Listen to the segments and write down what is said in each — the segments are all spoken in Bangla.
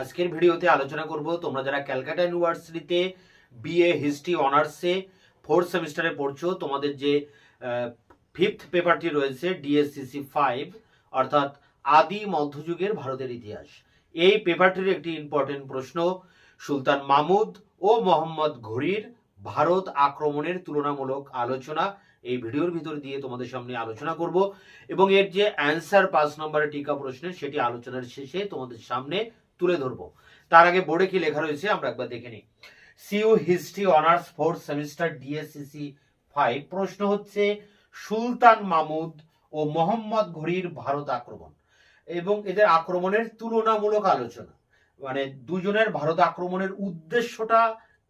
আজকের ভিডিওতে আলোচনা করব তোমরা যারা ক্যালকাটা ইউনিভার্সিটিতে বিএ হিস্ট্রি অনার্সে ফোর্থ সেমিস্টারে পড়ছো, তোমাদের যে ফিফথ পেপারটি রয়েছে ডিএসসিসি ফাইভ অর্থাৎ আদি মধ্যযুগের ভারতের ইতিহাস। এই পেপারটির একটি ইম্পর্টেন্ট প্রশ্ন, সুলতান মামুদ ও মোহাম্মদ ঘুরির ভারত আক্রমণের তুলনামূলক আলোচনা। এই ভিডিওর ভিতর দিয়ে তোমাদের সামনে আলোচনা করব এবং এর যে অ্যান্সার পাঁচ নম্বরের টিকা প্রশ্নের, সেটি আলোচনার শেষে তোমাদের সামনে তুলে ধরবো। তার আগে বোর্ডে কি লেখা রয়েছে আমরা একবার দেখে নিই। CU history honours fourth semester DSCC five. প্রশ্ন হচ্ছে, সুলতান মামুদ ও মোহাম্মদ ঘড়ির ভারত আক্রমণ এবং এদের আক্রমণের তুলনামূলক আলোচনা। মানে দুজনের ভারত আক্রমণের উদ্দেশ্যটা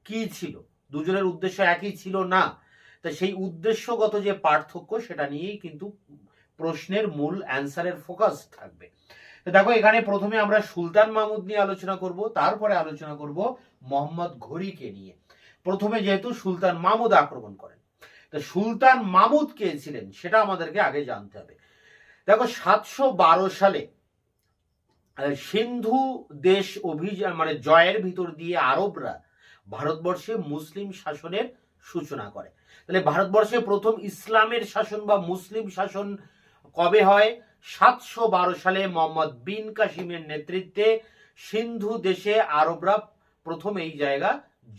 কি ছিল? দুজনের উদ্দেশ্য একই ছিল না। তা সেই উদ্দেশ্যগত যে পার্থক্য, সেটা নিয়েই কিন্তু প্রশ্নের মূল অ্যান্সারের ফোকাস থাকবে। দেখো, এখানে প্রথমে আমরা সুলতান মাহমুদ নিয়ে আলোচনা করব, তারপরে আলোচনা করব মোহাম্মদ ঘড়িকে নিয়ে। প্রথমে যেহেতু সুলতান মাহমুদ আক্রমণ করেন, তো সুলতান মাহমুদ কে ছিলেন সেটা আমাদেরকে আগে জানতে হবে। দেখো, সাতশো বারো সালে সিন্ধু দেশ অভিযান মানে জয়ের ভিতর দিয়ে আরবরা ভারতবর্ষে মুসলিম শাসনের সূচনা করে। তাহলে ভারতবর্ষে প্রথম ইসলামের শাসন বা মুসলিম শাসন কবে হয়? সাতশো বারো সালে মোহাম্মদ বিন কাসিমের নেতৃত্বে সিন্ধু দেশে আরবরা প্রথম এই জায়গা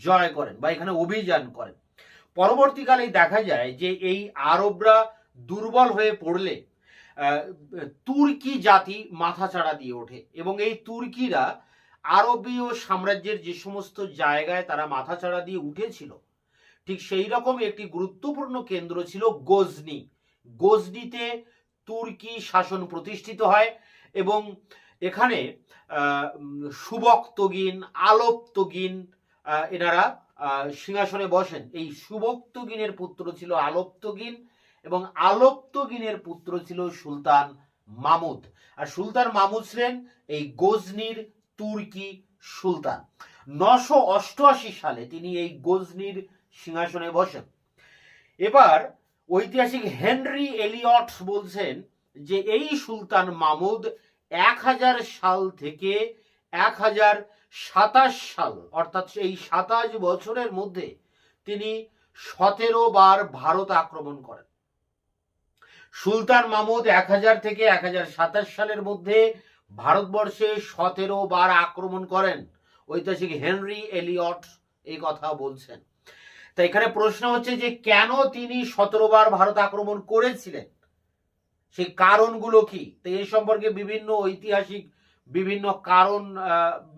জয় করেন বা এখানে অভিযান করেন। পরবর্তীকালে দেখা যায় যে এই আরবরা দুর্বল হয়ে পড়লে তুর্কি জাতি মাথাচাড়া দিয়ে ওঠে এবং এই তুর্কিরা আরবীয় সাম্রাজ্যের যে সমস্ত জায়গায় তারা মাথাচাড়া দিয়ে উঠেছিল, ঠিক সেই রকম একটি গুরুত্বপূর্ণ কেন্দ্র ছিল গজনি। গজনিতে তুর্কি শাসন প্রতিষ্ঠিত হয় এবং এখানে আহ, উম, সুবক্তগিন আলোপ্তগিন আহ, এনারা সিংহাসনে বসেন। এই সুবক্তগিনের পুত্র ছিল আলোপ্তগিন এবং আলোপ্তগিনের পুত্র ছিল সুলতান মামুদ। আর সুলতান মামুদ ছিলেন এই গজনির তুর্কি সুলতান। নশো অষ্টআশি সালে তিনি এই গজনির সিংহাসনে বসেন। এবার ঐতিহাসিক হেনরি এলিয়ট বলছেন যে এই সুলতান মামুদ এক হাজার সাল থেকে এক হাজার সাতাশ সাল, অর্থাৎ এই সাতাশ বছরের মধ্যে তিনি সতেরো বার ভারত আক্রমণ করেন। সুলতান মামুদ এক হাজার থেকে এক হাজার সাতাশ সালের মধ্যে ভারতবর্ষে সতেরো বার আক্রমণ করেন। ঐতিহাসিক হেনরি এলিয়ট এই কথা বলছেন। তা এখানে প্রশ্ন হচ্ছে যে কেন তিনি সতেরো বার ভারত আক্রমণ করেছিলেন? সেই কারণগুলো কি? তো এই সম্পর্কে বিভিন্ন ঐতিহাসিক, বিভিন্ন কারণ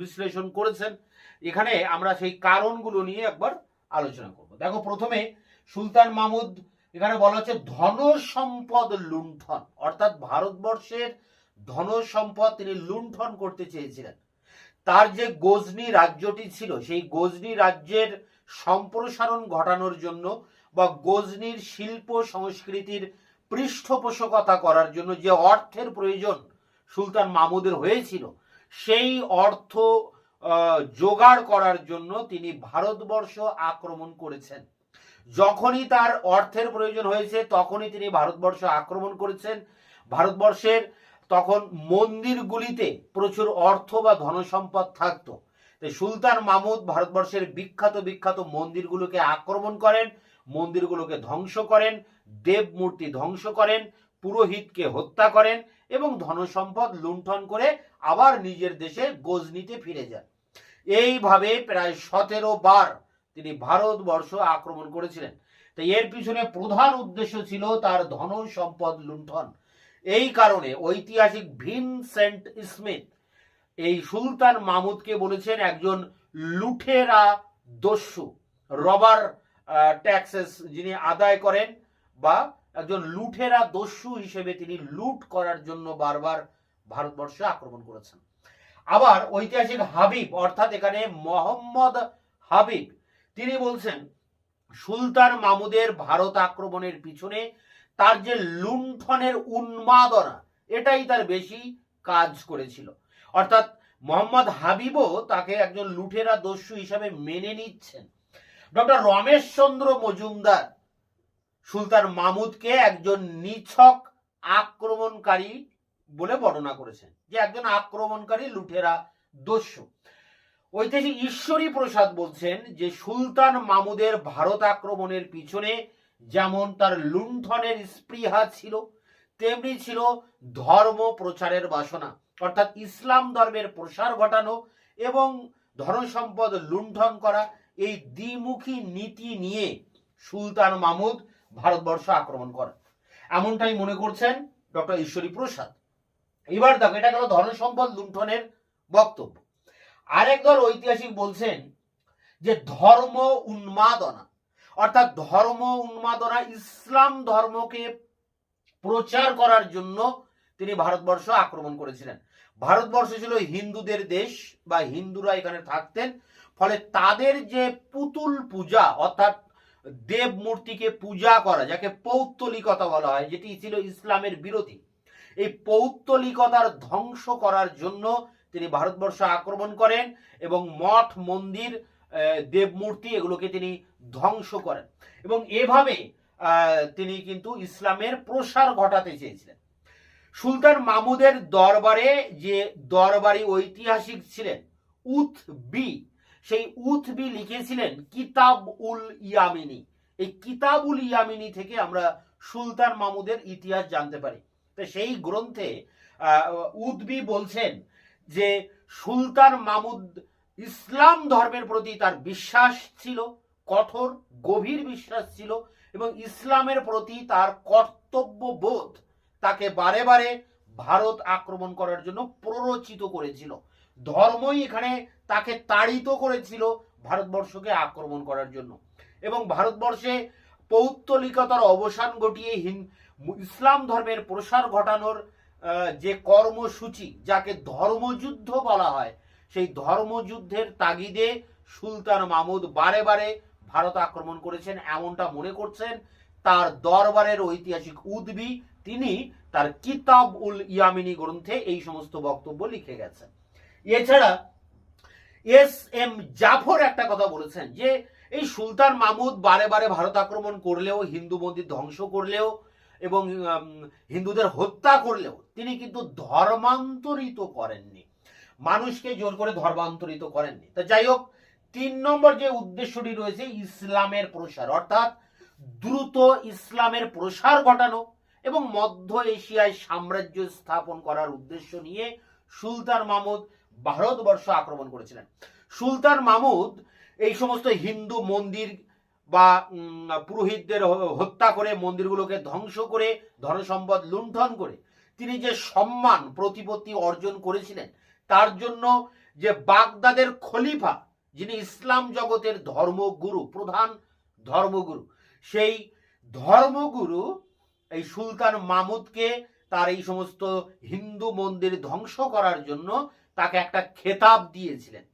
বিশ্লেষণ করেছেন। এখানে আমরা সেই কারণগুলো নিয়ে একবার আলোচনা করব। দেখো প্রথমে সুলতান মাহমুদ, এখানে বলা হচ্ছে ধন সম্পদ লুণ্ঠন। অর্থাৎ ভারতবর্ষের ধন সম্পদ তিনি লুণ্ঠন করতে চেয়েছিলেন। তার যে গজনি রাজ্যটি ছিল, সেই গজনি রাজ্যের সম্প্রসারণ ঘটানোর জন্য বা গজনির শিল্প সংস্কৃতির পৃষ্ঠপোষকতা করার জন্য যে অর্থের প্রয়োজন সুলতান মাহমুদের হয়েছিল, সেই অর্থ জোগাড় করার জন্য তিনি ভারতবর্ষ আক্রমণ করেছেন। যখনই তার অর্থের প্রয়োজন হয়েছে, তখনই তিনি ভারতবর্ষ আক্রমণ করেছেন। ভারতবর্ষের তখন মন্দিরগুলিতে প্রচুর অর্থ বা ধনসম্পদ থাকতো। তাই সুলতান মাহমুদ ভারতবর্ষের বিখ্যাত বিখ্যাত মন্দিরগুলোকে আক্রমণ করেন, মন্দিরগুলোকে ধ্বংস করেন দেব মূর্তি ধ্বংস করেন, পুরোহিতকে হত্যা করেন এবং ধনসম্পদ লুণ্ঠন করে আবার নিজের দেশে গজনিতে ফিরে যান। এইভাবে প্রায় সতেরো বার তিনি ভারতবর্ষ আক্রমণ করেছিলেন। তাই এর পিছনে প্রধান উদ্দেশ্য ছিল তার ধন সম্পদ লুণ্ঠন। এই কারণে ঐতিহাসিক ভিনসেন্ট স্মিথ এই সুলতান মাহমুদকে বলেছেন একজন লুঠেরা দস্যু, রবার ট্যাক্সেস যিনি আদায় করেন বা একজন লুঠেরা দস্যু হিসেবে তিনি লুট করার জন্য বারবার ভারতবর্ষে আক্রমণ করেছেন। আবার ঐতিহাসিক হাবিব, অর্থাৎ এখানে মোহাম্মদ হাবিব, তিনি বলছেন, সুলতান মামুদের ভারত আক্রমণের পিছনে তার যে লুণ্ঠনের উন্মাদনা, এটাই তার বেশি কাজ করেছিল। অর্থাৎ মোহাম্মদ হাবিবও তাকে একজন লুঠেরা দস্যু হিসাবে মেনে নিচ্ছেন। ডক্টর রমেশচন্দ্র মজুমদার, সুলতান মাহমুদকে একজন নিছক আক্রমণকারী বলে বর্ণনা করেছেন, যে একজন আক্রমণকারী লুঠেরা দস্যু। ঐতিহাসিক ঈশ্বরী প্রসাদ বলছেন যে সুলতান মামুদের ভারত আক্রমণের পিছনে যেমন তার লুণ্ঠনের স্পৃহা ছিল, তেমনি ছিল ধর্ম প্রচারের বাসনা। অর্থাৎ ইসলাম ধর্মের প্রসার ঘটানো এবং ধনসম্পদ লুণ্ঠন করা, এই দ্বিমুখী নীতি নিয়ে সুলতান মামুদ ভারতবর্ষ আক্রমণ করেন। এমনটাই মনে করছেন ডক্টর ঈশ্বরী প্রসাদ। এবার দেখো, এটা গেল ধনসম্পদ লুণ্ঠনের বক্তব্য। আরেক দল ঐতিহাসিক বলছেন যে ধর্ম উন্মাদনা, অর্থাৎ ধর্ম উন্মাদনা ইসলাম ধর্মকে প্রচার করার জন্য তিনি ভারতবর্ষ আক্রমণ করেছিলেন। ভারতবর্ষ ছিল হিন্দুদের দেশ বা হিন্দুরা এখানে থাকতেন। ফলে তাদের যে পুতুল পূজা, অর্থাৎ দেব মূর্তিকে পূজা করা, যাকে পৌত্তলিকতা বলা হয়, যেটি ছিল ইসলামের বিরোধী, এই পৌত্তলিকতার ধ্বংস করার জন্য তিনি ভারতবর্ষ আক্রমণ করেন এবং মঠ, মন্দির দেবমূর্তি এগুলোকে তিনি ধ্বংস করেন। এবং এভাবে তিনি কিন্তু ইসলামের প্রসার ঘটাতে চেয়েছিলেন। সুলতান মামুদের দরবারে যে দরবারি ঐতিহাসিক ছিলেন উথ বি, সেই উথ বি লিখেছিলেন কিতাব উল ইয়ামিনী। এই কিতাব উল ইয়ামিনী থেকে আমরা সুলতান মামুদের ইতিহাস জানতে পারি। তো সেই গ্রন্থে উদ্বি বলছেন যে সুলতান মামুদ ইসলাম ধর্মের প্রতি তার বিশ্বাস ছিল, কঠোর, গভীর বিশ্বাস ছিল এবং ইসলামের প্রতি তার কর্তব্য বোধ তাকে বারে বারে ভারত আক্রমণ করার জন্য প্ররোচিত করেছিল। ধর্মই এখানে তাকে তাড়িত করেছিল ভারতবর্ষকে আক্রমণ করার জন্য। এবং ভারতবর্ষে পৌত্তলিকতার অবসান ঘটিয়ে ইসলাম ধর্মের প্রসার ঘটানোর যে কর্মসূচি, যাকে ধর্মযুদ্ধ বলা হয়, সেই ধর্মযুদ্ধের তাগিদে সুলতান মাহমুদ বারে বারে ভারত আক্রমণ করেছেন, এমনটা মনে করছেন। তার দরবারের ঐতিহাসিক উদ্বি তিনি তার কিতাব উল ইয়ামিনী গ্রন্থে এই সমস্ত বক্তব্য লিখে গেছেন। এছাড়া এস এম জাফর একটা কথা বলেছেন যে, এই সুলতান মাহমুদ বারে বারে ভারত আক্রমণ করলেও, হিন্দু মন্দির ধ্বংস করলেও এবং হিন্দুদের হত্যা করলেও তিনি কিন্তু ধর্মান্তরিত করেননি। মানুষকে জোর করে ধর্মান্তরিত করেননি। তা যাই হোক, তিন নম্বর যে উদ্দেশ্যটি রয়েছে, ইসলামের প্রসার। অর্থাৎ দ্রুত ইসলামের প্রসার ঘটানো। এবং মধ্য এশিয়ায় সাম্রাজ্য স্থাপন করার উদ্দেশ্য নিয়ে সুলতান মাহমুদ ভারতবর্ষ আক্রমণ করেছিলেন। সুলতান মাহমুদ এই সমস্ত হিন্দু মন্দির বা পুরোহিতদের হত্যা করে মন্দিরগুলোকে ধ্বংস করে, ধনসম্পদ লুণ্ঠন করে তিনি যে সম্মান, প্রতিপত্তি অর্জন করেছিলেন, তার জন্য যে বাগদাদের খলিফা, যিনি ইসলাম জগতের ধর্মগুরু, প্রধান ধর্মগুরু, সেই ধর্মগুরু এই সুলতান মামুদকে তার এই সমস্ত হিন্দু মন্দির ধ্বংস করার জন্য তাকে একটা খেতাব দিয়েছিলেন।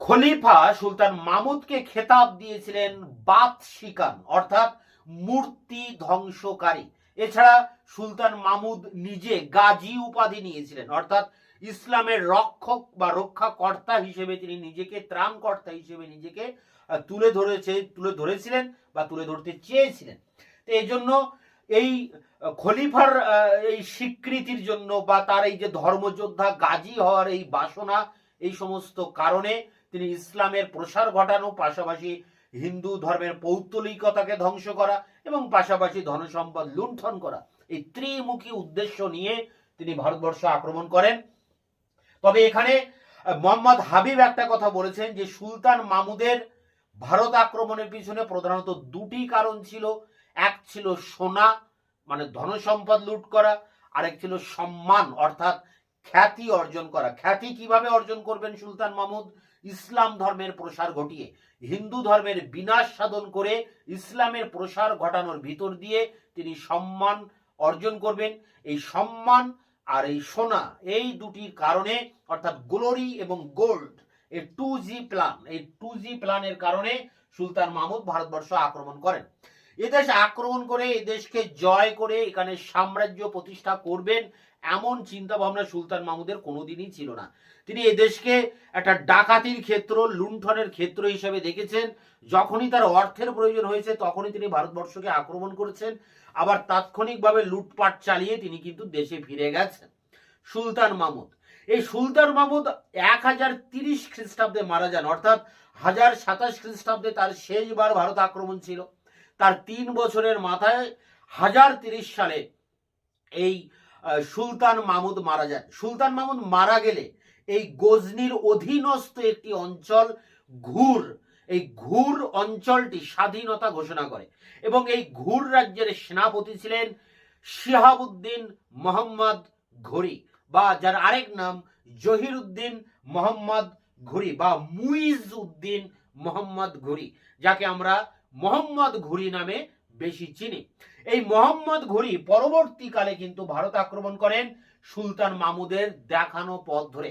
খলিফা সুলতান মামুদকে খেতাব দিয়েছিলেন বাত শিকান, অর্থাৎ মূর্তি ধ্বংসকারী। এছাড়া সুলতান মামুদ নিজে গাজী উপাধি নিয়েছিলেন, অর্থাৎ ইসলামের রক্ষক বা রক্ষাকর্তা হিসেবে তিনি নিজেকে, ত্রাণকর্তা হিসেবে নিজেকে তুলে ধরেছে, তুলে ধরেছিলেন বা তুলে ধরতে চেয়েছিলেন। তো এই জন্য এই খলিফার এই স্বীকৃতির জন্য বা তার এই যে ধর্মযোদ্ধা গাজী হওয়ার এই বাসনা, এই সমস্ত কারণে তিনি ইসলামের প্রসার ঘটানো, পাশাপাশি হিন্দু ধর্মের পৌত্তলিকতাকে ধ্বংস করা এবং পাশাপাশি ধনসম্পদ লুণ্ঠন করা। এই ত্রিমুখী উদ্দেশ্য নিয়ে তিনি ভারতবর্ষ আক্রমণ করেন। তবে এখানে মোহাম্মদ হাবিব একটা কথা বলেছেন যে, সুলতান মামুদের ভারত আক্রমণের পিছনে প্রধানত দুটি কারণ ছিল। এক ছিল সোনা মানে ধনসম্পদ লুট করা, আরেক ছিল সম্মান, অর্থাৎ খ্যাতি অর্জন করা। খ্যাতি কীভাবে অর্জন করবেন সুলতান মাহমুদ? ইসলাম ধর্মের প্রসার ঘটিয়ে। হিন্দু ধর্মের বিনাশ সাধন করে ইসলামের প্রসার ঘটানোর ভিতর দিয়ে তিনি সম্মান অর্জন করবেন। এই সম্মান আর এই সোনা, এই দুটির কারণে, অর্থাৎ গ্লোরি এবং গোল্ড এই টু জি প্ল্যান এই টু জি প্ল্যানের কারণে সুলতান মাহমুদ ভারতবর্ষ আক্রমণ করেন। এদেশ আক্রমণ করে এদেশকে জয় করে এখানে সাম্রাজ্য প্রতিষ্ঠা করবেন এমন চিন্তা ভাবনা সুলতান মাহমুদের কোনোদিনই ছিল না। তিনি এদেশকে একটা ডাকাতির ক্ষেত্র, লুণ্ঠনের ক্ষেত্র হিসেবে দেখেছেন। যখনই তার অর্থের প্রয়োজন হয়েছে, তখনই তিনি ভারতবর্ষকে আক্রমণ করেছেন। আবার তাৎক্ষণিকভাবে লুটপাট চালিয়ে তিনি কিন্তু দেশে ফিরে গেছেন। সুলতান মাহমুদ। এই সুলতান মাহমুদ এক হাজার তিরিশ খ্রিস্টাব্দে মারা যান, অর্থাৎ হাজার সাতাশ খ্রিস্টাব্দে তার শেষবার ভারত আক্রমণ ছিল। তার তিন বছরের মাথায় হাজার তিরিশ সালে এই সুলতান মাহমুদ মারা যান সুলতান মাহমুদ মারা গেলে এই গজনির অধীনস্থ একটি অঞ্চল ঘুর, এই ঘুর অঞ্চলটি স্বাধীনতা ঘোষণা করে এবং এই ঘুর রাজ্যের সেনাপতি ছিলেন শিহাবুদ্দিন মোহাম্মদ ঘুরি বা যার আরেক নাম জহিরুদ্দিন মোহাম্মদ ঘুরি বা মুইজ উদ্দিন মোহাম্মদ ঘুরি, যাকে আমরা মোহাম্মদ ঘুরি নামে বেশি চিনি। এই মোহাম্মদ ঘুরি পরবর্তীকালে কিন্তু ভারত আক্রমণ করেন সুলতান মামুদের দেখানো পথ ধরে।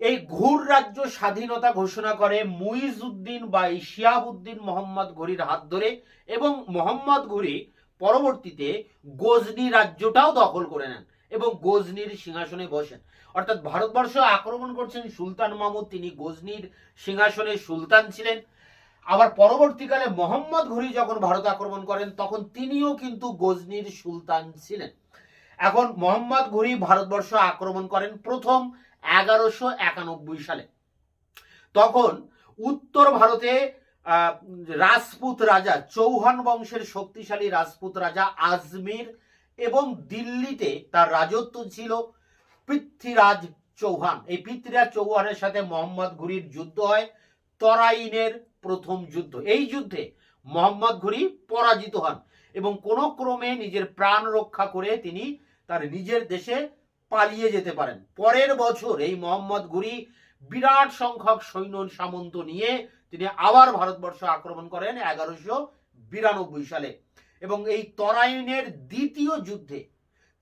এই ঘুর রাজ্য স্বাধীনতা ঘোষণা করে মুইজউদ্দিন বা এই শিয়াবুদ্দিন মোহাম্মদ ঘুরির হাত ধরে এবং মোহাম্মদ ঘুরি পরবর্তীতে গজনি রাজ্যটাও দখল করে নেন এবং গজনির সিংহাসনে বসেন। অর্থাৎ ভারতবর্ষ আক্রমণ করছেন সুলতান মাহমুদ তিনি গজনির সিংহাসনে সুলতান ছিলেন। আবার পরবর্তীকালে মোহাম্মদ ঘুরি যখন ভারত আক্রমণ করেন, তখন তিনিও কিন্তু গজনির সুলতান ছিলেন। এখন মোহাম্মদ ঘুরি ভারতবর্ষ আক্রমণ করেন প্রথম এগারোশো একানব্বই সালে। তখন উত্তর ভারতে রাজপুত রাজা, চৌহান বংশের শক্তিশালী রাজপুত রাজা আজমির এবং দিল্লিতে তার রাজত্ব ছিল পৃথ্বীরাজ চৌহান। এই পৃথ্বীরাজ চৌহানের সাথে মোহাম্মদ ঘুরির যুদ্ধ হয়, তরাইনের প্রথম যুদ্ধ। এই যুদ্ধে মোহাম্মদ ঘুরি পরাজিত হন এবং কোনো ক্রমে নিজের প্রাণ রক্ষা করে তিনি তার নিজের দেশে পালিয়ে যেতে পারেন। পরের বছর এই মোহাম্মদ ঘুরি বিরাট সংখ্যক সৈন্য সামন্ত নিয়ে তিনি আবার ভারতবর্ষ আক্রমণ করেন এগারোশো বিরানব্বই সালে এবং এই তরাইনের দ্বিতীয় যুদ্ধে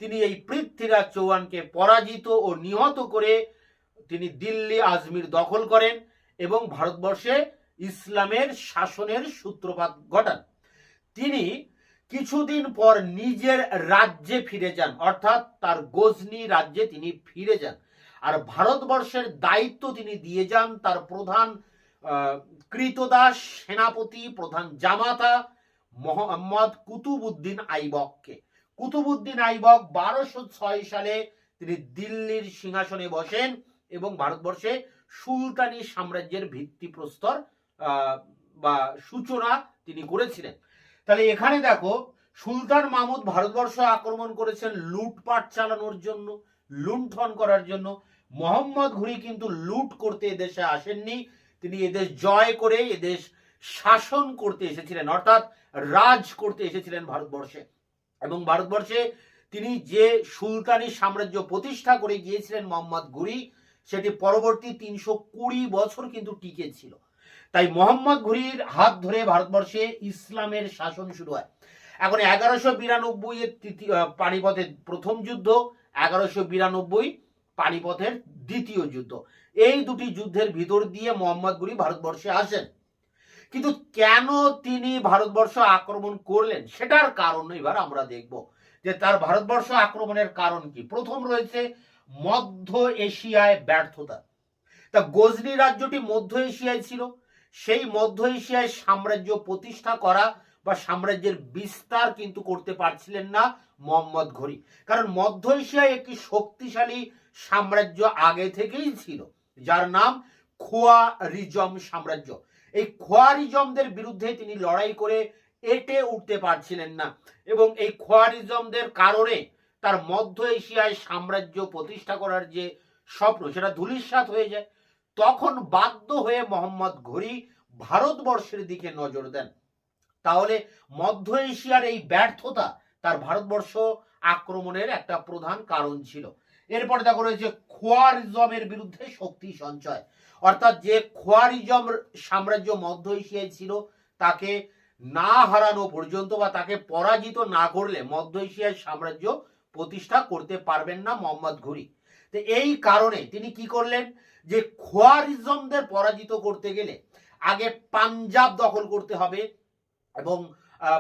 তিনি এই পৃথ্বীরাজ চৌহানকে পরাজিত ও নিহত করে তিনি দিল্লি আজমির দখল করেন এবং ভারতবর্ষে ইসলামের শাসনের সূত্রপাত ঘটান। তিনি কিছুদিন পর নিজের রাজ্যে ফিরে যান, অর্থাৎ তার গজনি রাজ্যে তিনি ফিরে যান। আর ভারতবর্ষের দায়িত্ব তিনি দিয়ে যান তার প্রধান কৃতদাস সেনাপতি, প্রধান জামাতা মোহাম্মদ কুতুবুদ্দিন আইবককে। কুতুবুদ্দিন আইবক বারোশো ছয় সালে তিনি দিল্লির সিংহাসনে বসেন এবং ভারতবর্ষে সুলতানি সাম্রাজ্যের ভিত্তিপ্রস্তর বা সূচনা তিনি করেছিলেন। তাহলে এখানে দেখো, সুলতান মাহমুদ ভারতবর্ষ আক্রমণ করেছেন লুটপাট চালানোর জন্য, লুণ্ঠন করার জন্য। মোহাম্মদ ঘুরি কিন্তু লুট করতে এদেশে আসেননি। তিনি এদেশ জয় করে এদেশ শাসন করতে এসেছিলেন, অর্থাৎ রাজ করতে এসেছিলেন ভারতবর্ষে। এবং ভারতবর্ষে তিনি যে সুলতানি সাম্রাজ্য প্রতিষ্ঠা করে গিয়েছিলেন মোহাম্মদ ঘুরি, সেটি পরবর্তী তিনশো কুড়ি বছর কিন্তু টিকে ছিল। তাই মোহাম্মদ ঘুরির হাত ধরে ভারতবর্ষে ইসলামের শাসন শুরু হয়। এখন এগারোশো বিরানব্বই এর পানিপথের প্রথম যুদ্ধ, এগারোশো বিরানব্বই পানিপথের দ্বিতীয় যুদ্ধ। এই দুটি যুদ্ধের ভিতর দিয়ে মোহাম্মদ ঘুরি ভারতবর্ষে আসেন। কিন্তু কেন তিনি ভারতবর্ষ আক্রমণ করলেন? সেটার কারণ এবার আমরা দেখব যে তার ভারতবর্ষ আক্রমণের কারণ কি। প্রথম রয়েছে মধ্য এশিয়ায় ব্যর্থতা। তা গজনি রাজ্যটি মধ্য এশিয়ায় ছিল। সেই মধ্য এশিয়ায় সাম্রাজ্য প্রতিষ্ঠা করা বা সাম্রাজ্যের বিস্তার কিন্তু করতে পারছিলেন না মোহাম্মদ ঘড়ি। কারণ মধ্য এশিয়ায় একটি শক্তিশালী সাম্রাজ্য আগে থেকেই ছিল, যার নাম খোয়ারিজম সাম্রাজ্য। এই খোয়ারিজমদের বিরুদ্ধে তিনি লড়াই করে এটে উঠতে পারছিলেন না এবং এই খোয়ারিজমদের কারণে তার মধ্য এশিয়ায় সাম্রাজ্য প্রতিষ্ঠা করার যে স্বপ্ন, সেটা ধূলিসাৎ হয়ে যায়। তখন বাধ্য হয়ে মোহাম্মদ ঘড়ি ভারতবর্ষের দিকে নজর দেন। তাহলে মধ্য এশিয়ার এই ব্যর্থতা তার ভারতবর্ষ আক্রমণের একটা প্রধান কারণ ছিল। এরপর দেখো রয়েছে খোয়ারিজমের বিরুদ্ধে শক্তি সঞ্চয়। অর্থাৎ যে খোয়ারিজম সাম্রাজ্য মধ্য এশিয়ায় ছিল, তাকে না হারানো পর্যন্ত বা তাকে পরাজিত না করলে মধ্য এশিয়ার সাম্রাজ্য প্রতিষ্ঠা করতে পারবেন না মোহাম্মদ ঘুরি। তো এই কারণে তিনি কি করলেন? যে খোয়ারিজমদের পরাজিত করতে গেলে আগে পাঞ্জাব দখল করতে হবে এবং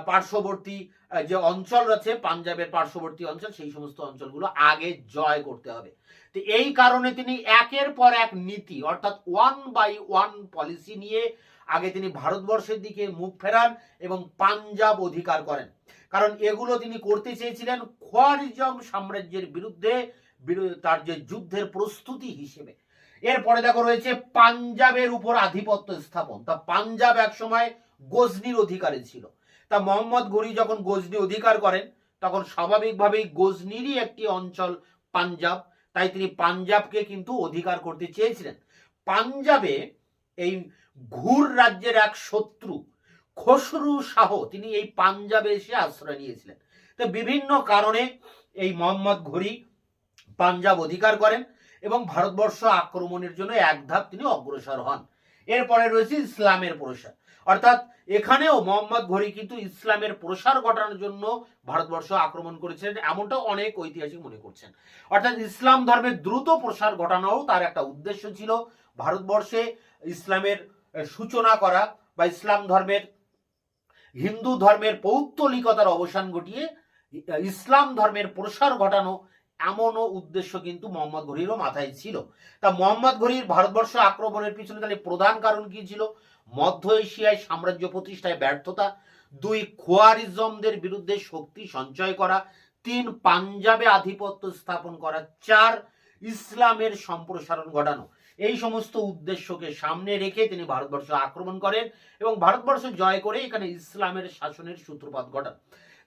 পার্শ্ববর্তী যে অঞ্চল রয়েছে, পাঞ্জাবের পার্শ্ববর্তী অঞ্চল, সেই সমস্ত অঞ্চলগুলো আগে জয় করতে হবে। তো এই কারণে তিনি একের পর এক নীতি, অর্থাৎ ওয়ান বাই ওয়ান পলিসি নিয়ে আগে তিনি ভারতবর্ষের দিকে মুখ ফেরান এবং পাঞ্জাব অধিকার করেন। কারণ এগুলো তিনি করতে চেয়েছিলেন খোয়ারিজম সাম্রাজ্যের বিরুদ্ধে বিরো- তার যে যুদ্ধের প্রস্তুতি হিসেবে। এরপরে দেখো রয়েছে পাঞ্জাবের উপর আধিপত্য স্থাপন। তা পাঞ্জাব একসময় গজনির অধিকারে ছিল। তা মোহাম্মদ গনি যখন গজনি অধিকার করেন, তখন স্বাভাবিকভাবেই গজনিরই একটি অঞ্চল পাঞ্জাব। তাই তিনি পাঞ্জাবকে কিন্তু অধিকার করতে চেয়েছিলেন। পাঞ্জাবে এই ঘুর রাজ্যের এক শত্রু, খসরু শাহ, তিনি এই পাঞ্জাবে এসে আশ্রয় নিয়েছিলেন। তো বিভিন্ন কারণে এই মোহাম্মদ ঘুরি পাঞ্জাব অধিকার করেন এবং ভারতবর্ষ আক্রমণের জন্য এক ধাপ তিনি অগ্রসর হন। এরপরে রয়েছে ইসলামের প্রসার। অর্থাৎ এখানেও মোহাম্মদ ঘড়ি কিন্তু ইসলামের প্রসার ঘটানোর জন্য ভারতবর্ষ আক্রমণ করেছিলেন এমনটা অনেক ঐতিহাসিক মনে করছেন। অর্থাৎ ইসলাম ধর্মের দ্রুত প্রসার ঘটানোও তার একটা উদ্দেশ্য ছিল। ভারতবর্ষে ইসলামের সূচনা করা বা ইসলাম ধর্মের, হিন্দু ধর্মের পৌত্তলিকতার অবসান ঘটিয়ে ইসলাম ধর্মের প্রসার ঘটানো এমনও উদ্দেশ্য কিন্তু মোহাম্মদ ঘড়িরও মাথায় ছিল। তা মোহাম্মদ ঘড়ির ভারতবর্ষ আক্রমণের পিছনে তাহলে প্রধান কারণ কি ছিল? মধ্য এশিয়ায় সাম্রাজ্য প্রতিষ্ঠায় ব্যর্থতা, দুই খোয়ারিজমদের বিরুদ্ধে শক্তি সঞ্চয় করা, তিন পাঞ্জাবে আধিপত্য স্থাপন করা, চার ইসলামের সম্প্রসারণ ঘটানো। এই সমস্ত উদ্দেশ্যকে সামনে রেখে তিনি ভারতবর্ষ আক্রমণ করেন এবং ভারতবর্ষ জয় করে এখানে ইসলামের শাসনের সূত্রপাত ঘটান।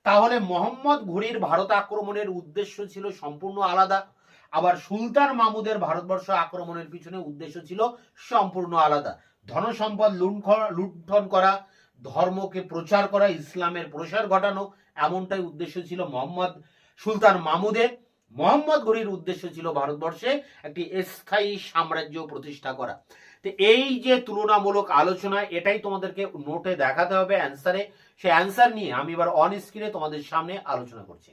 তাহলে মোহাম্মদ ঘুরির ভারত আক্রমণের উদ্দেশ্য ছিল সম্পূর্ণ আলাদা। আবার সুলতান মাহমুদের ভারতবর্ষ আক্রমণের পিছনে উদ্দেশ্য ছিল সম্পূর্ণ আলাদা। ধনসম্পদ লুণ্ঠ- লুণ্ঠন করা, ধর্মকে প্রচার করা, ইসলামের প্রসার ঘটানো, এমনটাই উদ্দেশ্য ছিল মোহাম্মদ, সুলতান মাহমুদের। মোহাম্মদ ঘুরির উদ্দেশ্য ছিল ভারতবর্ষে একটি স্থায়ী সাম্রাজ্য প্রতিষ্ঠা করা। তো এই যে তুলনামূলক আলোচনা, এটাই তোমাদেরকে নোটে দেখাতে হবে অ্যান্সারে সে অ্যান্সার নিয়ে আমি এবার অন স্ক্রিনে তোমাদের সামনে আলোচনা করছি।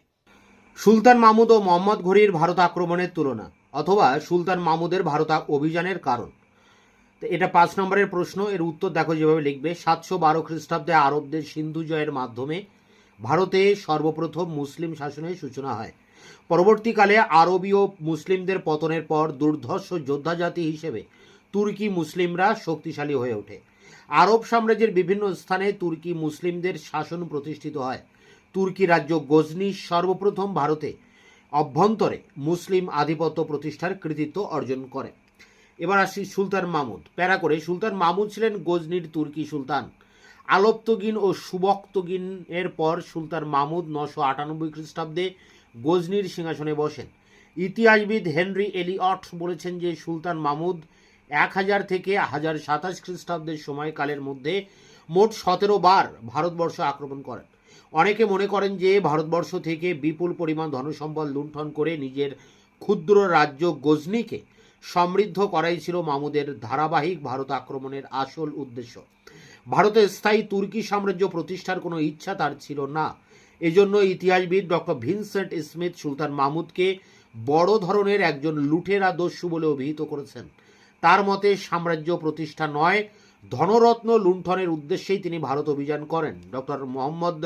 সুলতান মাহমুদ ও মোহাম্মদ ঘড়ির ভারত আক্রমণের তুলনা অথবা সুলতান মাহমুদের ভারত অভিযানের কারণ। এটা পাঁচ নম্বরের প্রশ্ন, এর উত্তর দেখো যেভাবে লিখবে। সাতশো বারো খ্রিস্টাব্দে আরবদের সিন্ধু জয়ের মাধ্যমে ভারতে সর্বপ্রথম মুসলিম শাসনের সূচনা হয়। পরবর্তীকালে আরবীয় মুসলিমদের পতনের পর দুর্ধর্ষ যোদ্ধা জাতি হিসেবে তুর্কি মুসলিমরা শক্তিশালী হয়ে ওঠে। আরব সাম্রাজ্যের বিভিন্ন স্থানে তুর্কি মুসলিমদের শাসন প্রতিষ্ঠিত হয়। তুর্কি রাজ্য গজনি সর্বপ্রথম ভারতে অভ্যন্তরে মুসলিম আধিপত্য প্রতিষ্ঠার কৃতিত্ব অর্জন করে। এবার আসি সুলতান মাহমুদ প্যারা করে, সুলতান মাহমুদ ছিলেন গজনির তুর্কি সুলতান। আলপ্তগিন ও সুবক্তগিন এর পর সুলতান মাহমুদ নশো আটানব্বই খ্রিস্টাব্দে গজনির সিংহাসনে বসেন। ইতিহাসবিদ হেনরি এলিয়ট বলেছেন যে, সুলতান মাহমুদ এক হাজার থেকে হাজার সাতাশ খ্রিস্টাব্দের সময়কালের মধ্যে মোট সতেরো বার ভারতবর্ষ আক্রমণ করেন। অনেকে মনে করেন যে ভারতবর্ষ থেকে বিপুল পরিমাণ ধনসম্পদ লুণ্ঠন করে নিজের ক্ষুদ্র রাজ্য গজনিকে সমৃদ্ধ করাই ছিল মামুদের ধারাবাহিক ভারত আক্রমণের আসল উদ্দেশ্য। ভারতে স্থায়ী তুর্কি সাম্রাজ্য প্রতিষ্ঠার কোনো ইচ্ছা তার ছিল না। এজন্য ইতিহাসবিদ ডক্টর ভিনসেন্ট স্মিথ সুলতান মাহমুদকে বড় ধরনের একজন লুটেরা দস্যু বলে অভিহিত করেছেন। তার মতে সাম্রাজ্য প্রতিষ্ঠা নয়, ধনরত্ন লুণ্ঠনের উদ্দেশ্যেই তিনি ভারত অভিযান করেন। ডক্টর মোহাম্মদ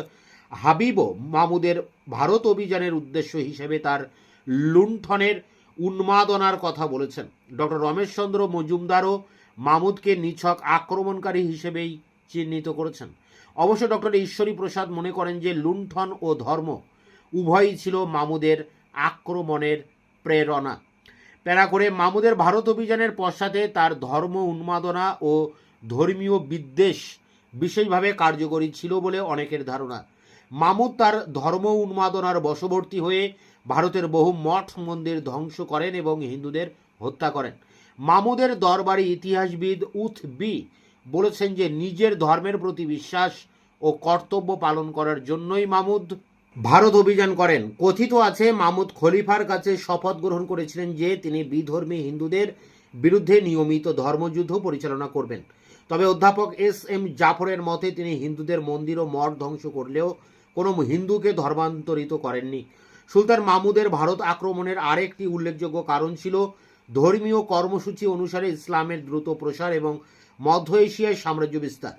হাবিবও মাহমুদের ভারত অভিযানের উদ্দেশ্য হিসেবে তার লুণ্ঠনের উন্মাদনার কথা বলেছেন। ডক্টর রমেশচন্দ্র মজুমদারও মাহমুদকে নিছক আক্রমণকারী হিসেবেই চিহ্নিত করেছেন। অবশ্য ডক্টর ঈশ্বরী প্রসাদ মনে করেন যে লুণ্ঠন ও ধর্ম উভয়ই ছিল মামুদের আক্রমণের প্রেরণা। প্যারা করে মামুদের ভারত অভিযানের পশ্চাতে তার ধর্ম উন্মাদনা ও ধর্মীয় বিদ্বেষ বিশেষভাবে কার্যকরী ছিল বলে অনেকের ধারণা। মামুদ তার ধর্ম উন্মাদনার বশবর্তী হয়ে ভারতের বহু মঠ মন্দির ধ্বংস করেন এবং হিন্দুদের হত্যা করেন। মামুদের দরবারি ইতিহাসবিদ উথ বি বলেছেন যে, নিজের ধর্মের প্রতি বিশ্বাস ও কর্তব্য পালন করার জন্যই মামুদ ভারত অভিযান করেন। কথিত আছে মামুদ খলিফার কাছে শপথ গ্রহণ করেছিলেন যে তিনি বিধর্মী হিন্দুদের বিরুদ্ধে নিয়মিত ধর্মযুদ্ধ পরিচালনা করবেন। তবে অধ্যাপক এস এম জাফরের মতে তিনি হিন্দুদের মন্দির ও মঠ ধ্বংস করলেও কোনো হিন্দুকে ধর্মান্তরিত করেননি। সুলতান মাহমুদের ভারত আক্রমণের আরেকটি উল্লেখযোগ্য কারণ ছিল ধর্মীয় কর্মসূচি অনুসারে ইসলামের দ্রুত প্রসার এবং মধ্য এশিয়ায় সাম্রাজ্য বিস্তার।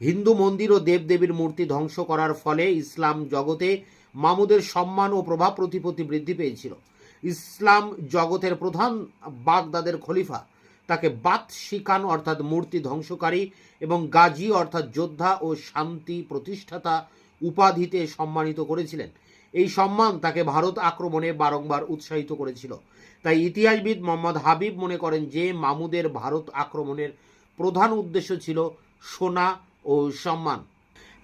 হিন্দু মন্দির ও দেবদেবীর মূর্তি ধ্বংস করার ফলে ইসলাম জগতে মামুদের সম্মান ও প্রভাব প্রতিপত্তি বৃদ্ধি পেয়েছিল। ইসলাম জগতের প্রধান বাগদাদের খলিফা। তাকে বাত শিকান অর্থাৎ মূর্তি ধ্বংসকারী এবং গাজী অর্থাৎ যোদ্ধা ও শান্তি প্রতিষ্ঠাতা উপাধিতে সম্মানিত করেছিলেন। এই সম্মান তাকে ভারত আক্রমণে বারংবার উৎসাহিত করেছিল। তাই ইতিহাসবিদ মোহাম্মদ হাবিব মনে করেন যে, মামুদের ভারত আক্রমণের প্রধান উদ্দেশ্য ছিল সোনা ও সম্মান।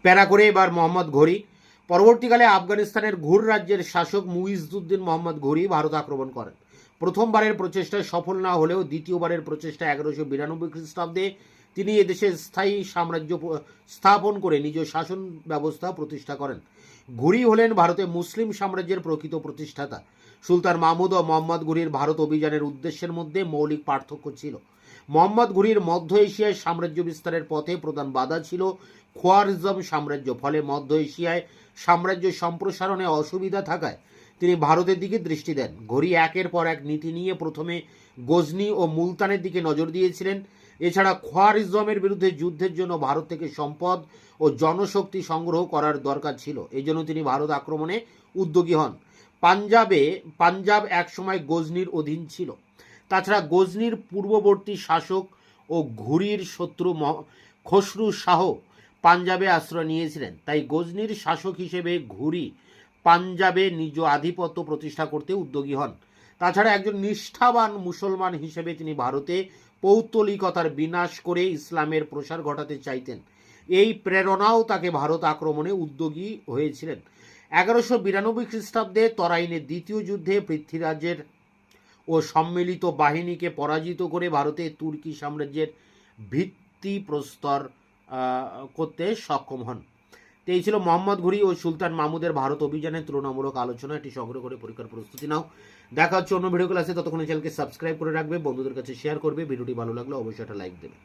প্যারা করে এবার মোহাম্মদ ঘড়ি। পরবর্তীকালে আফগানিস্তানের ঘুর রাজ্যের শাসক মুইজুদ্দিন মোহাম্মদ ঘুরি ভারত আক্রমণ করেন। প্রথমবারের প্রচেষ্টায় সফল না হলেও দ্বিতীয়বারের প্রচেষ্টা এগারোশো বিরানব্বই খ্রিস্টাব্দে তিনি এদেশে স্থায়ী সাম্রাজ্য স্থাপন করে নিজ শাসন ব্যবস্থা প্রতিষ্ঠা করেন। ঘুরি হলেন ভারতে মুসলিম সাম্রাজ্যের প্রকৃত প্রতিষ্ঠাতা। সুলতান মাহমুদ ও মোহাম্মদ ঘুরির ভারত অভিযানের উদ্দেশ্যের মধ্যে মৌলিক পার্থক্য ছিল। মোহাম্মদ ঘুরির মধ্য এশিয়ায় সাম্রাজ্য বিস্তারের পথে প্রধান বাধা ছিল খোয়ারিজম সাম্রাজ্য। ফলে মধ্য এশিয়ায় সাম্রাজ্য সম্প্রসারণে অসুবিধা থাকায় তিনি ভারতের দিকে দৃষ্টি দেন। ঘড়ি একের পর এক নীতি নিয়ে প্রথমে গজনি ও মুলতানের দিকে নজর দিয়েছিলেন। এছাড়া খোয়ারিজমের বিরুদ্ধে যুদ্ধের জন্য ভারত থেকে সম্পদ ও জনশক্তি সংগ্রহ করার দরকার ছিল। এই জন্য তিনি ভারত আক্রমণে উদ্যোগী হন। পাঞ্জাবে, পাঞ্জাব একসময় গজনির অধীন ছিল। তাছাড়া গজনির পূর্ববর্তী শাসক ও ঘুরির শত্রু খসরু শাহ পাঞ্জাবে আশ্রয় নিয়েছিলেন। তাই গজনির শাসক হিসেবে ঘুরি পাঞ্জাবে নিজ আধিপত্য প্রতিষ্ঠা করতে উদ্যোগী হন। তাছাড়া একজন নিষ্ঠাবান মুসলমান হিসেবে তিনি ভারতে পৌত্তলিকতার বিনাশ করে ইসলামের প্রসার ঘটাতে চাইতেন। এই প্রেরণাও তাকে ভারত আক্রমণে উদ্যোগী হয়েছিলেন। এগারোশো বিরানব্বই খ্রিস্টাব্দে তরাইনের দ্বিতীয় যুদ্ধে পৃথ্বীরাজের ও সম্মিলিত বাহিনীকে পরাজিত করে ভারতে তুর্কি সাম্রাজ্যের ভিত্তি প্রস্তর করতে সক্ষম হন। তো এই ছিল মোহাম্মদ ঘুরি ও সুলতান মাহমুদের ভারত অভিযানের তুলনামূলক আলোচনা। এটি সংগ্রহ করে পরীক্ষার প্রস্তুতি নাও। দেখা হচ্ছে অন্য ভিডিও ক্লাসে ততক্ষণ চ্যানেলকে সাবস্ক্রাইব করে রাখবে, বন্ধুদের কাছে শেয়ার করবে। ভিডিওটি ভালো লাগলে অবশ্যই একটা লাইক দেবে।